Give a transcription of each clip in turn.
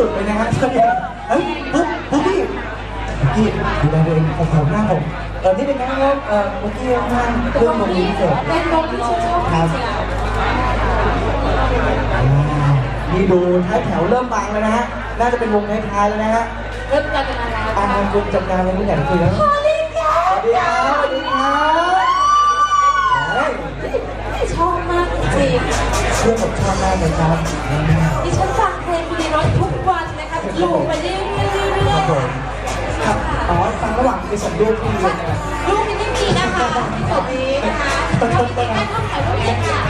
สุดเลยนะฮะตอนนี้เฮ้ยปุ๊บปุ๊บพี่พี่ดูแลตัวเองผมผมหน้าผมเออนี่เป็นไงครับเออเมื่อกี้ทางเครื่องลงนี้เสร็จเป็นวงที่ฉันชอบจริงๆอะอ่านี่ดูท้ายแถวเริ่มบางแล้วนะฮะน่าจะเป็นวงท้ายๆแล้วนะฮะเริ่มกันมาแล้วอาคุณจัดการอะไรไม่อยากคุยแล้วสวัสดีค่ะสวัสดีครับสวัสดีครับชอบมากจริงเพื่อผมชอบมากเลยครับๆดิฉันฟัง รถทุกวันนะคะอยู่ไปเรื่อยๆเรื่คอรับยผมครับอ๋อฟังระหว่างไปส่งลูกที่เรียนนะๆรูปนี้ไม่มีนะคะจุดนี้นะคะเราจริงๆการทำถ่ายรูปเนี่ยค่ะ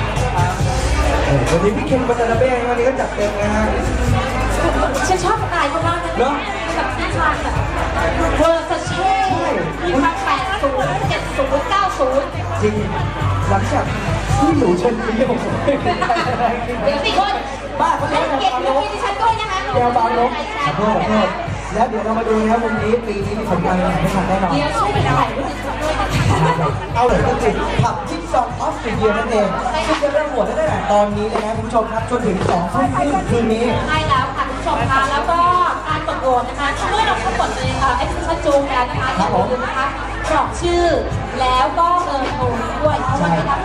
เออวันนี้พี่เคนบัตนาเบ้วันนี้ก็จัดเต็มนะฮะฉันชอบสไตล์เขามากนะเหรอแบบที่ชางแบบเวอร์ซาเช่มีความแปดศูนย์เจ็ดศูนย์เก้าศูนย์จริงหลังจากที่หนูชมพี่ผมเดี๋ยวสิคน บ้าเขาให้เรียกเกียรติแนวลูกดิฉันด้วยนะคะแนวบางลบขอโทษขอโทษแล้วเดี๋ยวเรามาดูนะครับวันนี้ปีนี้มีผลงานอะไรไม่ทันแน่นอน เดี๋ยวช่วยไปถ่ายรูปดิฉันด้วยนะคะ เอาเลยก็คือผับจิ๊กซองออฟสเตรเลียนั่นเองซึ่งจะเริ่มโหวตได้ตั้งแต่ตอนนี้เลยนะคุณผู้ชมครับจนถึงสองทุ่มครึ่งคืนนี้ ใช่แล้วค่ะคุณผู้ชมคะแล้วก็การกดโหวตนะคะเมื่อเราเข้ากดในเอ่อแอปพลิเคชันจูงแล้วนะคะอย่าลืมนะคะกรอกชื่อแล้วก็เบอร์โทรด้วยเพราะว่าได้รับ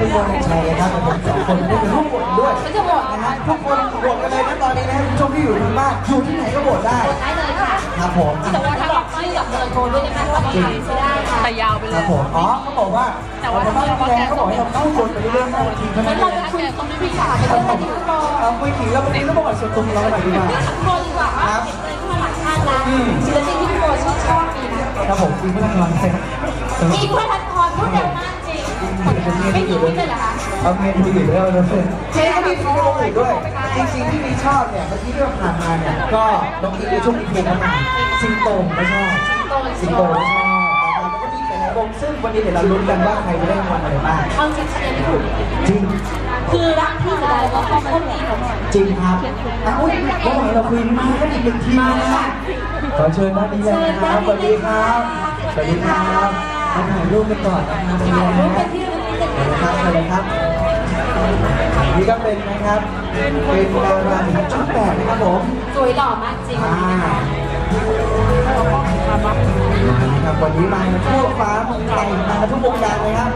รู้รับของรางวัลเป็นคนในใจนะครับผมสองคนได้เป็นร่วมโหวตด้วยมันจะโหวตนะนะฮะคะทุกคนโหวตกันเลยนะตอนนี้นะคุณผู้ชมที่อยู่ทางบ้านอยู่ที่ไหนก็โหวตได้โหวตได้เลยค่ะครับผมแต่ว่าถ้ากรอกชื่อกับเบอร์โทรด้วยนะคะก็ต้องทำไม่ได้ค่ะแต่ยาวไปคเลรับยผมอ๋อเขาบอกว่าแต่ว่าถ้าเราแพ้เขาบอกให้เราเข้าวนไปเรื่อยๆห้านาทีเท่างั้นั้นนเราเองจะคุยตรงนี้ดีกว่าไปเลยที่คุณโบเอาคุยถึงแล้ววันนี้เราบอกส่วนตัวของเราหน่อยดีกว่าโบดีกว่าว่าเห็นเลยที่มาหลังข้างร้านศิลปินที่คุณโบชอบชอบมีนะครับผมจริงพลังงานเลยครับมีเพื่อนทันพรพูดเร็วมาก จริงไม่มีพูดเลยเหรอคะเอาเมนูอื่นด้วยนะเพื่อนเมนูมีซีโร่อื่นด้วย จริงๆที่มีชอบเนี่ยเมื่อกี้ที่เราผ่านมาเนี่ยก็น้องอีในช่วงอีเพลงนั้นมาสิงโตไม่ชอบสิงโตไม่ชอบนะครับแล้วก็มีหลายๆวงซึ่งวันนี้เดี๋ยวเราลุ้นกันว่าใครจะได้รางวัลอะไรบ้างเอาจริงๆยังไม่ถูกจริงคือรักที่สุดแล้วก็ต้องคนนี้เขาหน่อยจริงครับอ้าวเมื่อวานเราคุยมากันอีกหนึ่งทีมนะฮะขอเชิญด้านนี้เลยนะครับสวัสดีครับสวัสดีครับมาถ่ายรูปกันก่อนนะครับถ่ายรูปกันที่ระลึกกั นเชิญนะนะครับเชิญเลยครับนี่ก็เป็นนะครับ เป็นดาราหญิงชุดแปดนะครับผมสวยหล่อมากจริงอ่านะครับวันนี้มาทั่วฟ้าเมืองไทยมาทุกวงการเลยครับ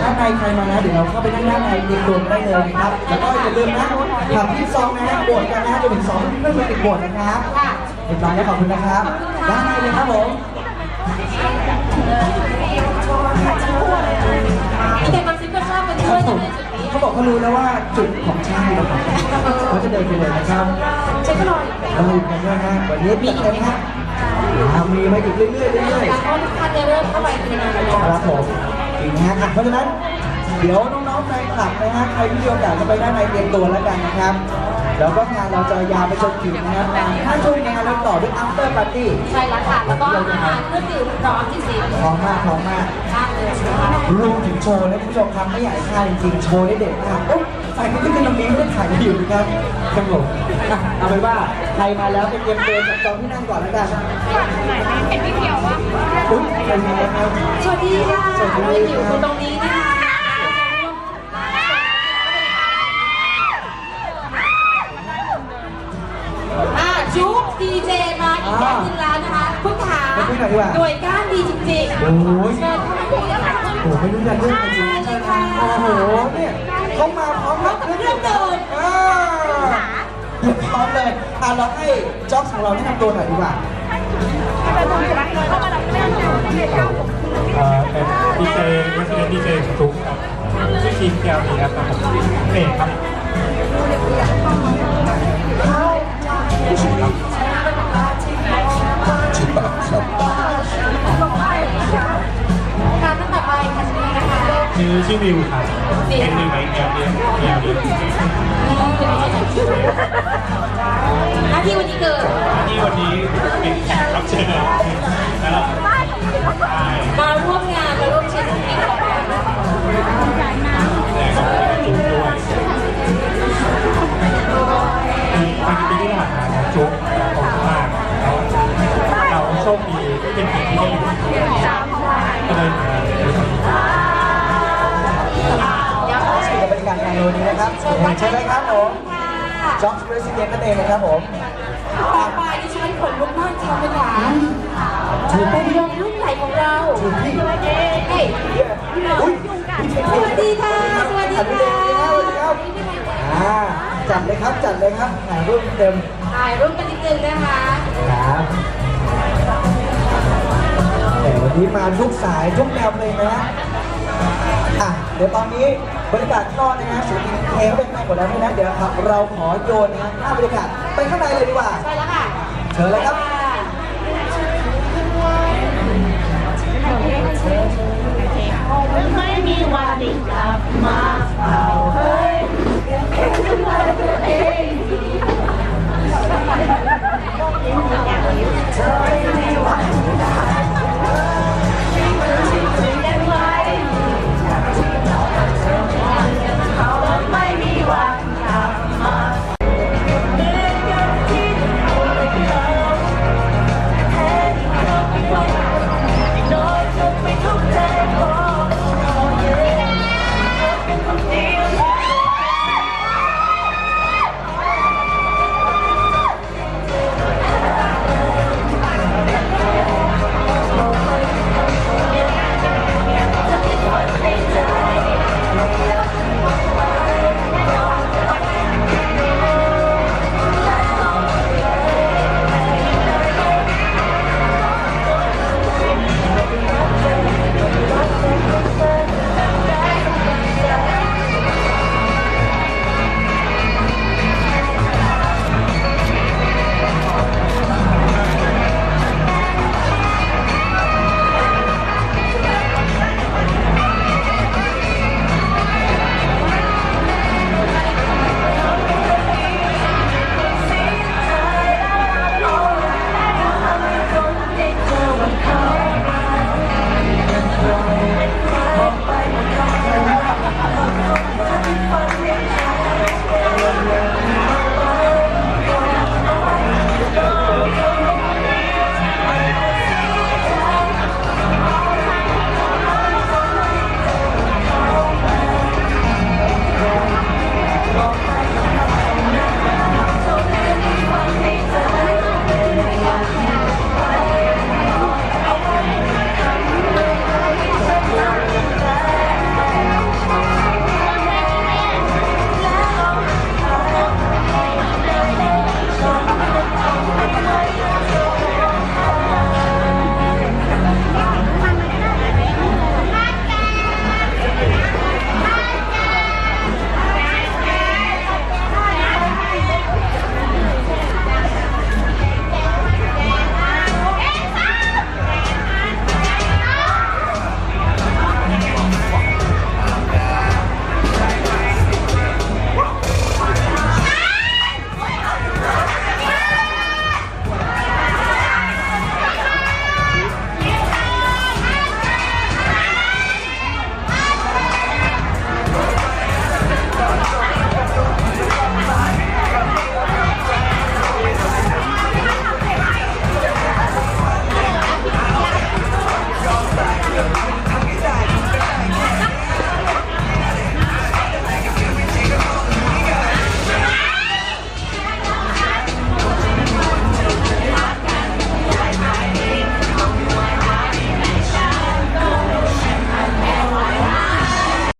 ด้านในใครมานะเดี๋ยวเราเข้าไปนั่งด้านในเรียนตัวได้เลยนะครับ แล้วก็อย่าลืมนะทำที่ซองนะฮะโบดกันนะฮะจนถึงสองเพื่อนมาติดโบดนะครับค่ะเรียบร้อยแล้วขอบคุณนะครับ ด้านในเลยครับผม นี่แต่มันซิปก็ชอบกันด้วยจะเป็นจุดนี้เขาบอกเขารู้แล้วว่าจุดของชาติเราเขาจะเดินไปเลยนะครับฉันก็รออยู่เราอยู่กันด้วยนะวันนี้จัดเต็มฮะอ่ามีมาอีกเรื่อยๆเรื่อยเพราะทุกท่านจะเริ่มเข้าไปในงานแล้วๆครับผมจริงนะฮะอะเพราะฉะนั้น เดี๋ยวน้องๆแฟนคลับนะฮะใครที่มีโอกาสจะไปด้านในเตรียมตัวแล้วกันนะครับ แล้วก็งานเราจะยาวไปจนถึงนะครับถ้าช่วงงานเราต่อด้วย after party ใช่แล้วค่ะ แล้วก็อาหารเครื่องดื่มร้อนที่สีพร้อมมากพร้อมมากมากเลยนะคะรวมถึงโชว์นะคุณผู้ชมครับไม่อยากให้พลาดจริงๆโชว์ได้เด็ดมากโอ้ใส่ขึ้นขึ้นตรงนี้ไม่ได้ถ่ายอยู่นะครับครับผมอะเอาไปนว่าใครมาแล้วไปเตรียมตัวจับจองที่นั่งก่อนแล้วกันเห็นพี่เขียวว่าอุ้ยใครมาแล้วครับสวัสดีค่ะสวัสดีเราอยู่ตรงนี้นะคะ โอ้โหเนี่ยเขามาพร้อมกับเครื่องดื่มอ่าพร้อมเลยอะเราให้จ็อกของเราแนะนำตัวหน่อยดีกว่าเป็นดีเจวิสเดนดีเจทุกครับชื่อทีมแก้วนี้ครับผมเอกครับ ชื่อชื่อวิวครับเป็นหนึ่งในแนวเดียนแนวเดียน ในวันนี้นะครับเชิญเลยครับผมจ็อกส์เรสซิเดนต์นั่นเองนะครับผมต่อไปดิฉันขนลุกมากจริงเลยค่ะถือเป็นยงรุ่นใหญ่ของเราถูกที่เฮ้ยอุ้ยสวัสดีค่ะ สวัสดีสวัสดีค่ะครับอ่าจัดเลยครับ จัดเลยครับ ถ่ายรูปเต็ม ถ่ายรูปกันนิดนึงนะคะ ครับแต่วันนี้มาทุกสายทุกแนวเพลงนะอะเดี๋ยวตอนนี้บรรยากาศข้างนอกนะฮะศิลปินเทปเป็นไงหมดแล้วนะเดี๋ยวครับเราขอโยนนะฮะภาพบรรยากาศไปข้างในเลยดีกว่า ใช่แล้วค่ะ เชิญเลยครับ